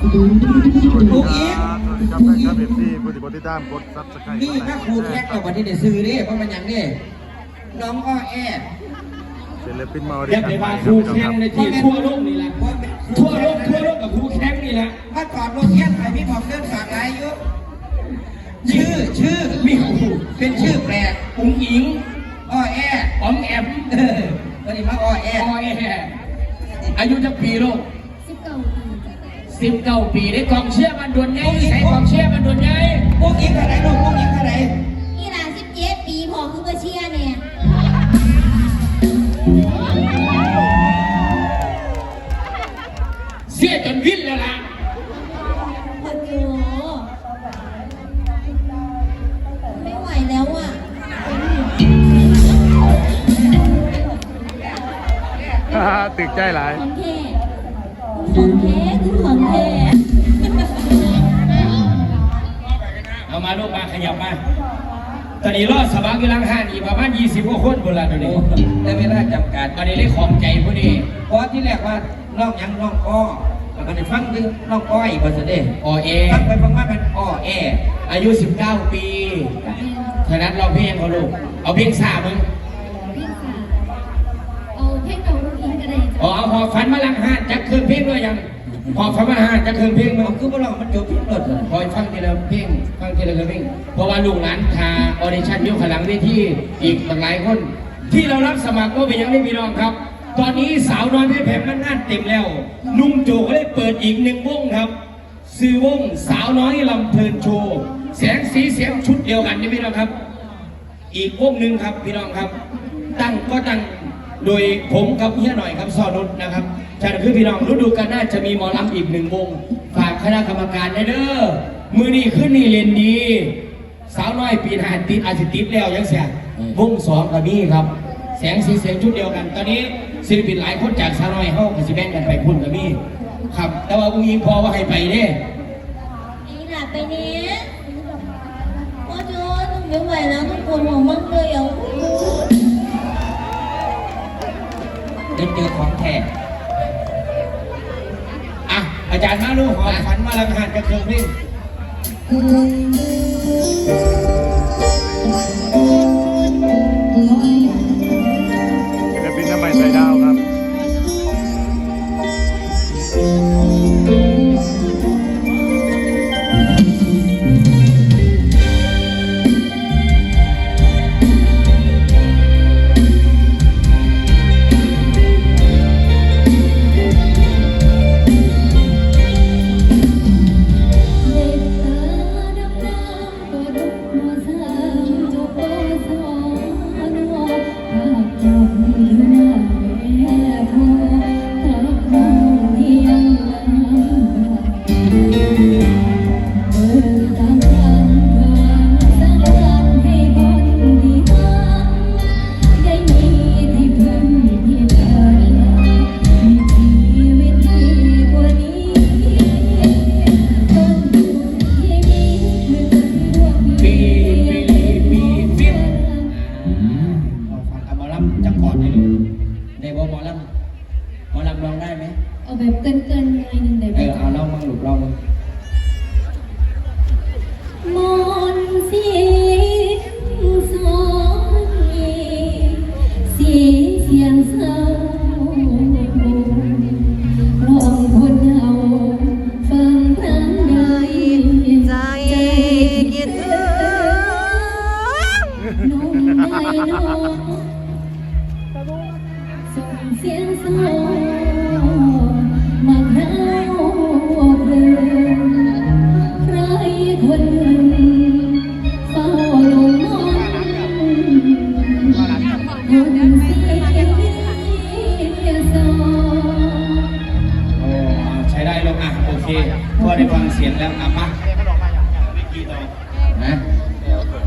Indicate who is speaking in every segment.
Speaker 1: สวัสดีครับสวัสดีครับแฟนคลับเอฟซีผู้ติดติดตามกดซับสไครต์
Speaker 2: นี่ถ้าครูแท็กกับวันที่ได้ซื้อนี่เพราะมันอย่างนี้น้องอ้อแอ
Speaker 1: ศิลปินมา
Speaker 3: เรียกได้ว่าครูแข่งในทีมทั่วโลกนี่แหละ
Speaker 2: ว่าเป็น
Speaker 3: ทั่วโลกทั่วโลกกับครูแข่งนี่แหละ
Speaker 2: ว่าก่อนรถเทียนไทยพี่บอกเรื่องฝากไรเยอะชื่อชื่อ
Speaker 3: มีครู
Speaker 2: เป็นชื่อแปลก
Speaker 3: อุ้งอิง
Speaker 2: อ้อแอ
Speaker 3: อ๋อมแอม
Speaker 2: เออวันนี้มาอ้อแอ
Speaker 3: ออยแฮอายุจะปีลูก
Speaker 4: สิบเก้าปีจ้ะ
Speaker 3: สิบเก้าปีได้กองเชียร์มันด่วนไงใส่กองเชียร์มันด่วนไง
Speaker 2: พวกนี้เท่าไหรลูกพวกนี้เท่าไหร
Speaker 4: อีหลาสิบเจ็ดปีพอคือมาเชียร์เนี่ย
Speaker 3: เสียจนวิ่นแล้วล่ะ
Speaker 4: โอ้โหไม่ไหวแล้วอะ
Speaker 1: ตึกใจหลาย
Speaker 4: ของแท้ของแท้คือของแท้
Speaker 3: เอามาลูกมาขยับมาตอนนี้รอดสบักอยู่หลังห้านอีกประมาณ20กว่าคนบนลานตัวนี้
Speaker 2: แต่เวลาจำกัด
Speaker 3: ตอนนี้ได้ของใจพอดี
Speaker 2: เพราะที่แรกว่าน้องยังน้องอ้อแล้วก็ได้ฟังถึงน้องอ้อยก่อนสิเด้
Speaker 3: อเอ
Speaker 2: ฟังไปฟังมาเป็นอ้อแอ
Speaker 3: อายุ 19 ปีฉะนั้นเราเพลงเขาลูกเอาเพลงสามึง
Speaker 4: พี่ค่ะเอาเพลงเก่าลูกอิงก็ได้
Speaker 3: อ๋อเอาหอบฝันมาหลังห้านจักเครื่อ งเพลงด้วยยังหอบฝันมาหาจักเคืองเพลง
Speaker 2: มันคือพวกเรามันจบพิรถเลย
Speaker 3: คอยฟังทีละเพลงฟังทีละเพลงเพราะว่าลูกหลานทาออเดชั่นยกขางหลังเวทีอีกหลายคน ที่เรารับสมัครก็เป็นยังได้พี่น้องครับ ตอนนี้สาวน้อยเพชรแพงมันงานเต็มแล้วนุ่มโจก็ได้เปิดอีกหนึ่งวงครับซื้อวงสาวน้อยลำเพลินโชว์แสงสีเสียงชุดเดียวกันนี่พี่น้องครับ อีกวงหนึ่งครับพี่น้องครับ ตั้งก็ตั้งโดยผมกับเฮียหน่อยครับซอนุชนะครับ ฉะนั้นคือพี่น้องฤดูกาลหน้าจะมีหมอลำอีกหนึ่งวงฝากคณะกรรมการได้เด้อมือนี้ขึ้นนี่เรียนดีสาวน้อยปีนหาติดอาจสิติดแล้วยังเสียวงสองกับนี่ครับ แสงสีเสียงชุดเดียวกัน ตอนนี้ศิลปินหลายคนจากสาวน้อยเข้ากับสิแบ่งกันไปพุ่นกับนี่ครับ แต่ว่าอุ้งยิงพอว่าให้ไปเด้
Speaker 4: อีหลาไปเนี้ยโอ้โจหนูไม่ไหวแล้วหนูปวดหัวมากเลยอะ
Speaker 2: ได้เจอของแท้
Speaker 3: อาจารย์มาลูกหอมฝันมาลังหันกระเค
Speaker 1: รื่
Speaker 4: องเพ
Speaker 3: ลง
Speaker 4: เอาแบบเกินๆหน่อยหนึ่งได้ไห
Speaker 3: เอ
Speaker 4: ม
Speaker 3: อเอาลองมาหลุดลองมา
Speaker 4: มนต์เสีย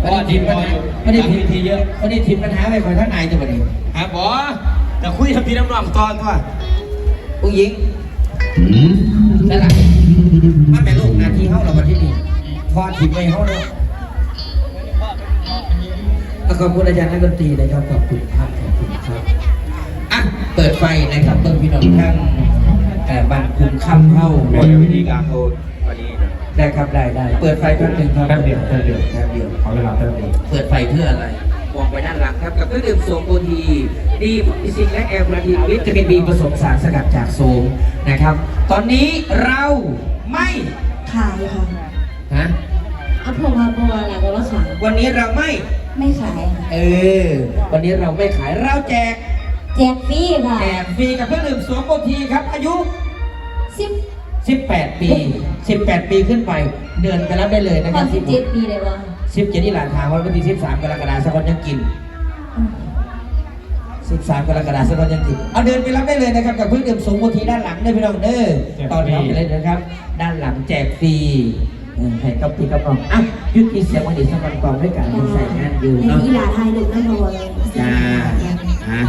Speaker 2: ไม่ได้ทิมปัญหาไม่ได้ทิมทีเยอะไม่ได้ทิมปัญหาไปคอยท่านนายตัวนี้
Speaker 3: ครับบอแต่คุยกับพี่น้ำนองตอนตัว
Speaker 2: ผู้หญิงนั่นแหละมันเป็นลูกหนาทีเขาเราประเทศนี้พอทิมไปเขาเลยขอบคุณอาจารย์นักดนตรีนะครับขอบคุณครับขอบคุณครับอะเปิดไฟนะครับเปิดพี่น้องทั้งแต่บ้านคุมค่ำเข้า
Speaker 5: โดยวิธีการโทรวันนี้นะ
Speaker 2: ได้ครับได้ได้เปิดไฟแป๊บหนึงครับ
Speaker 3: แป๊บเดียวแป๊บเดียว
Speaker 2: แป๊บเดียว
Speaker 3: ขอเวลาแป๊บเดียว
Speaker 2: เปิดไฟเพื่ออะไร มองไปด้านหลังครับ กับเครื่องดื่มโสมโอทีดีพิซิงและแอลกราทีนวิตามินบีผสมสารสกัดจากโสมนะครับ ตอนนี้เราไม่
Speaker 4: ขายค่ะ
Speaker 2: ฮะ
Speaker 4: เอาผมมาบัวแหละบอกว่าขาย
Speaker 2: วันนี้เราไม่
Speaker 4: ไม่ขายค่ะ
Speaker 2: เออ วันนี้เราไม่ขายเราแจก
Speaker 4: แจกฟรีค่ะ
Speaker 2: แจกฟรีกับเครื่องดื่มโสมโอทีครับ อายุ
Speaker 4: สิบ
Speaker 2: 18 ปี 18 ปีขึ้นไป เดินไปรับได้เลยนะ
Speaker 4: พ
Speaker 2: ค
Speaker 4: อ
Speaker 2: รับ
Speaker 4: สิบเจ็ดปีเลยว่า
Speaker 2: 17ที่หลานทางวันที่13 กรกฎาคมสักวันยังกิน 13 กรกฎาคมสักวันยังกิน เอาเดินไปรับได้เลยนะครับกับเครื่องดื่มโสมโอทีด้านหลังได้พี่น้องเด้อตอนรับไปเลยนะครับ ด้านหลังแจกฟรีเออให้กับพี่กับน้องอะยุติเสียงวันนี้สำหรับกองด้วยกันใส่งานอยู่
Speaker 4: ใน
Speaker 2: เนาะ
Speaker 4: อีหลาไทยดึกไม่นอนเลย
Speaker 2: จ้าฮะ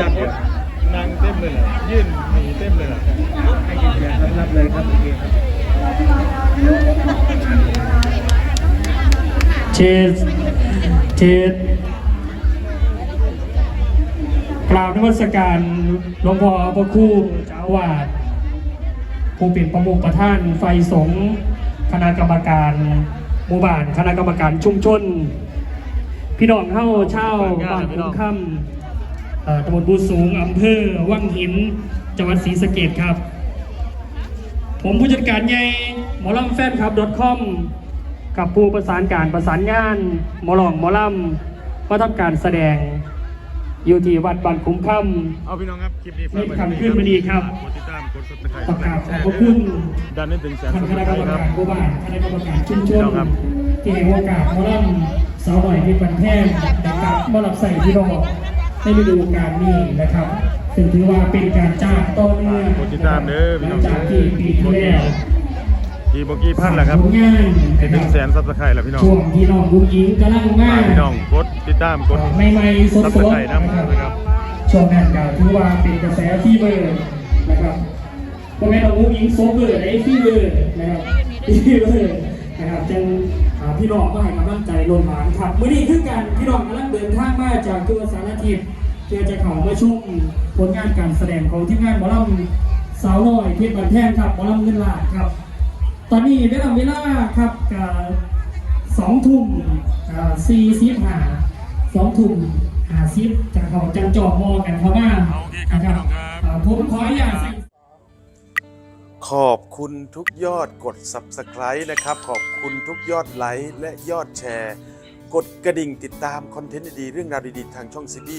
Speaker 2: นั่ง
Speaker 6: เต็
Speaker 7: มเลยเหรอยื่นมีเต็มเลยเหรอรับ
Speaker 2: เลยครับ
Speaker 6: เชิดเชิดกล่าวนวัสการหลวงพ่อพระคู่จ้าวาดผู้เป็นประมุขประท่านไฟสงคณะกรรมการหมู่บ้านคณะกรรมการชุมชน พี่น้องเข้าเช่าบ้านคุ้มค่ำ ตำบลบูสูงอำเภอวังหิน จังหวัดศรีสะเกดครับ ผมผู้จัดการใหญ่หมอลำแฟนคลับ .com กับผู้ประสานการประสานงาน หมอลองหมอลำมาทำการแสดง อยู่ที่วัดบ้านคุ้มค่
Speaker 1: เอาพี่น้องครับ คลิปนี้
Speaker 6: นี่คำขึ้นมาดีครับ
Speaker 1: กดติดตาม กด subscribe ำ
Speaker 6: ประกาศขอบพระคุณ
Speaker 1: ดันให้ถึงแสน
Speaker 6: ท่านคณะกรรม
Speaker 1: ครั
Speaker 6: กา
Speaker 1: บ
Speaker 6: รหมู่บ้านคณะกรรมการชุมชน
Speaker 1: ครับ
Speaker 6: ที่ให้โอกาสหมอลำสาวหน่อยที่บันแท่งแต่กลับมารับใส่พี่น้อง ในฤดูกาลนี้นะครับซึ่งถือว่าเป็นการจ้างต่อเนื่อง
Speaker 1: กดติดตามเด้อพี่
Speaker 6: ห
Speaker 1: น้
Speaker 6: ลั
Speaker 1: อง
Speaker 6: งจากที่ปีที่แล้ว
Speaker 1: ทีโบกี้พันแหละครับ
Speaker 6: ผลงาน
Speaker 1: ให้ถึงแสนซับสไครต์แล้วพี่น้อง
Speaker 6: ช่วงที่น้องบุ้งยิงกำลังมา
Speaker 1: ฝากพี่น้องกดติดตามกด
Speaker 6: ไม่ไม่ๆสด
Speaker 1: ซับ
Speaker 6: ๆ
Speaker 1: สไครต์นะค
Speaker 6: นะ
Speaker 1: รับ
Speaker 6: ครับ ช่วงนั้นก็ถือว่าเป็นกระแสที่เบอร์นะครับเพราะแม่น้องบุ้งยิงโซเบอร์ไอ้ที่เบอร์นะครับที่เบอร์นะครับจึงหาพี่น้องมาให้กำลังใจลงหานครับเมื่อนี้คือการพี่น้องกำลังเดินทางมาจากตัวสารทิศ เพื่อจะเข้ามาชมผลงานการแสดงของทีมงานหมอลำสาวน้อยเพชรบันแท่งครับหมอลำเงินล้านครับ ตอนนี้ได้ทำเวลาครับกับสองทุ่มสี่สิบห้าสองทุ่มห้าสิบจากเขาจังจอกมอกันเข้ามานะครับผมขออนุญาต
Speaker 1: ขอบคุณทุกยอดกด Subscribe นะครับ ขอบคุณทุกยอดไลค์และยอดแชร์ กดกระดิ่งติดตามคอนเทนต์ดีๆเรื่องราวดีๆ ทางช่องซีบี